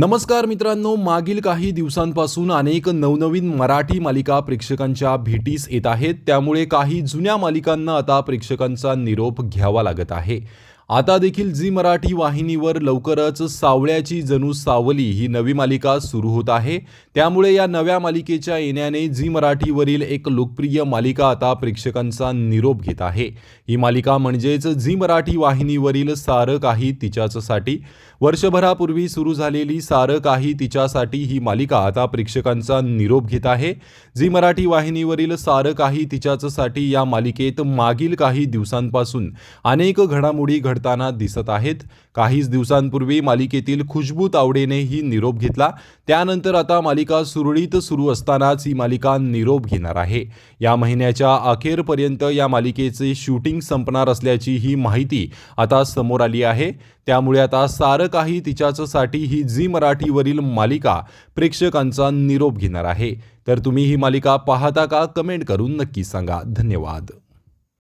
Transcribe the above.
नमस्कार मित्रांनो मागील काही दिवसांपासून अनेक नवनवीन मराठी मालिका प्रेक्षकांच्या भेटीस येत आहेत. त्यामुळे काही जुन्या मालिकांना आता प्रेक्षकांचा निरोप घ्यावा लागत आहे. आता देखील झी मराठी वाहिनीवर लवकरच सावळ्याची जणू सावली ही नवी मालिका सुरू होत आहे. त्यामुळे या नव्या मालिकेच्या येण्याने झी मराठीवरील एक लोकप्रिय मालिका आता प्रेक्षकांचा निरोप घेत आहे. ही मालिका म्हणजेच झी मराठी वाहिनीवरील सारं काही तिच्याचसाठी. वर्षभरापूर्वी सुरू झालेली सारं काही तिच्यासाठी ही मालिका आता प्रेक्षकांचा निरोप घेत आहे. झी मराठी वाहिनीवरील सारं काही तिच्याचसाठी या मालिकेत मागील काही दिवसांपासून अनेक घडामोडी घड घडताना दिसत आहेत. काहीच दिवसांपूर्वी मालिकेतील खुशबू तावडेनेही निरोप घेतला. त्यानंतर आता मालिका सुरळीत सुरू असतानाच ही मालिका निरोप घेणार आहे. या महिन्याच्या अखेरपर्यंत या मालिकेचे शूटिंग संपणार असल्याची ही माहिती आता समोर आली आहे. त्यामुळे आता सारं काही तिच्याचसाठी ही झी मराठीवरील मालिका प्रेक्षकांचा निरोप घेणार आहे. तर तुम्ही ही मालिका पाहता का? कमेंट करून नक्की सांगा. धन्यवाद.